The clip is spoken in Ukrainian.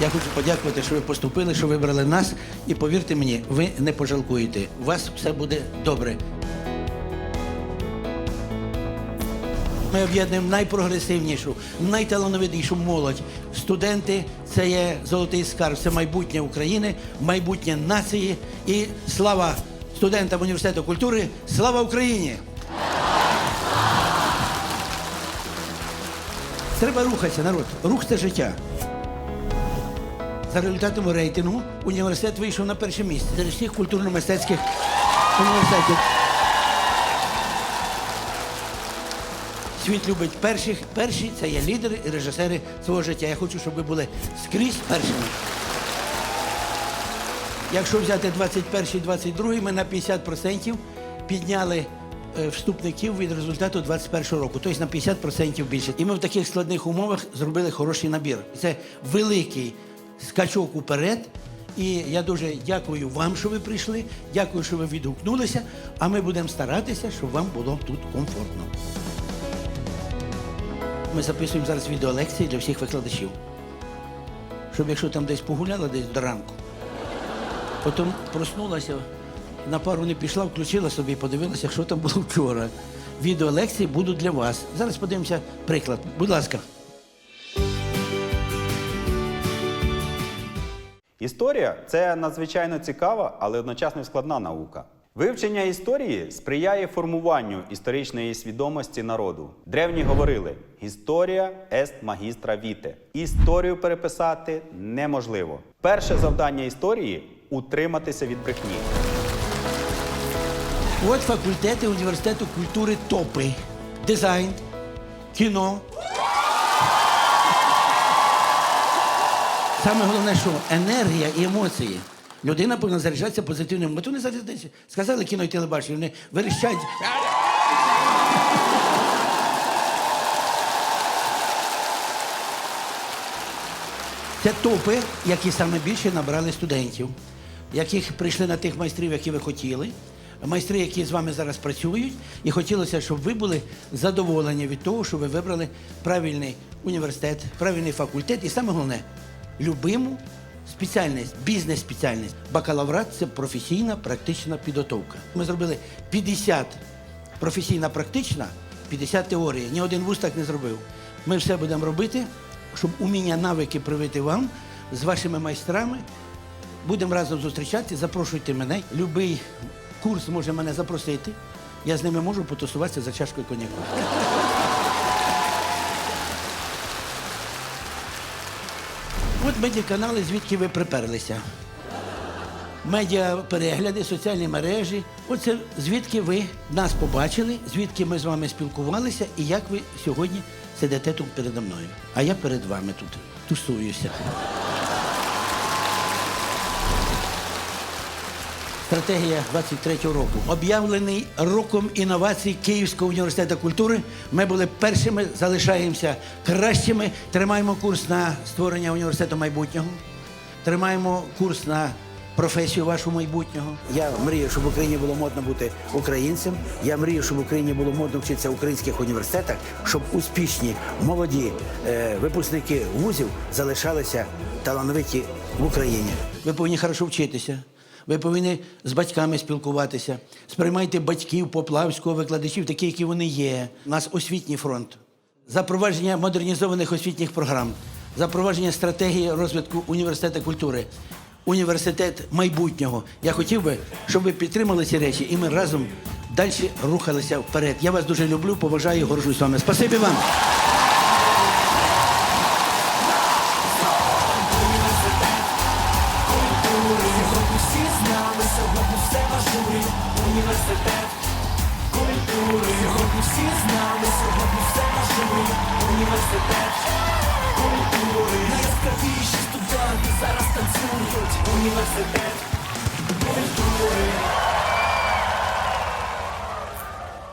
Я хочу подякувати, що ви поступили, що вибрали нас. І повірте мені, ви не пожалкуєте. У вас все буде добре. Ми об'єднуємо найпрогресивнішу, найталановитішу молодь. Студенти це є золотий скарб, це майбутнє України, майбутнє нації. І слава студентам університету культури! Слава Україні! Треба рухатися, народ. Рух це життя. За результатами рейтингу університет вийшов на перше місце серед всіх культурно-мистецьких університетів. Світ любить перших. Перші це є лідери і режисери свого життя. Я хочу, щоб ви були скрізь першими. Якщо взяти 21-22, ми на 50% підняли е, вступників від результату 21 року, тобто на 50% більше. І ми в таких складних умовах зробили хороший набір. Це великий скачок уперед. І я дуже дякую вам, що ви прийшли. Дякую, що ви відгукнулися. А ми будемо старатися, щоб вам було тут комфортно. Ми записуємо зараз відеолекції для всіх викладачів. Щоб якщо там десь погуляла десь до ранку, потім проснулася, на пару не пішла, включила собі і подивилася, що там було вчора. Відеолекції будуть для вас. Зараз подивимося приклад. Будь ласка. Історія це надзвичайно цікава, але одночасно складна наука. Вивчення історії сприяє формуванню історичної свідомості народу. Древні говорили: історія ест магістра віте. Історію переписати неможливо. Перше завдання історії утриматися від брехні. От факультети університету культури топи. Дизайн, кіно. Саме головне, що енергія і емоції. Людина повинна заряджатися позитивним. Бо то не. Сказали кіно і телебачення, вони верещать. Це топи, які саме більше набрали студентів, яких прийшли на тих майстрів, які ви хотіли. Майстри, які з вами зараз працюють, і хотілося, щоб ви були задоволені від того, що ви вибрали правильний університет, правильний факультет, і саме головне любиму спеціальність, бізнес-спеціальність. Бакалаврат це професійна практична підготовка. Ми зробили 50 професійна практична, 50 теорії. Ні один вуз так не зробив. Ми все будемо робити, щоб уміння навики привити вам з вашими майстрами. Будемо разом зустрічатися, запрошуйте мене. Любий курс може мене запросити. Я з ними можу потусуватися за чашкою коньяку. От медіаканали, звідки ви приперлися. Медіаперегляди, соціальні мережі. Оце звідки ви нас побачили, звідки ми з вами спілкувалися і як ви сьогодні сидите тут передо мною. А я перед вами тут тусуюся. Стратегія 23-го року. Об'явлений роком інновацій Київського університету культури. Ми були першими, залишаємося кращими. Тримаємо курс на створення університету майбутнього. Тримаємо курс на професію вашу майбутнього. Я мрію, щоб в Україні було модно бути українцем. Я мрію, щоб в Україні було модно вчитися в українських університетах, щоб успішні молоді е, випускники вузів залишалися талановиті в Україні. Ви повинні хорошо вчитися. Ви повинні з батьками спілкуватися. Сприймайте батьків Поплавського, викладачів, такі, які вони є. У нас освітній фронт. Запровадження модернізованих освітніх програм, запровадження стратегії розвитку університету культури, університет майбутнього. Я хотів би, щоб ви підтримали ці речі, і ми разом далі рухалися вперед. Я вас дуже люблю, поважаю і горжусь вами. Спасибі вам. Всі знали, сьогодні все важує університет культури. Сьогодні всі знали, сьогодні все важує університет культури. Найяскравіші студенти зараз танцюють університет культури.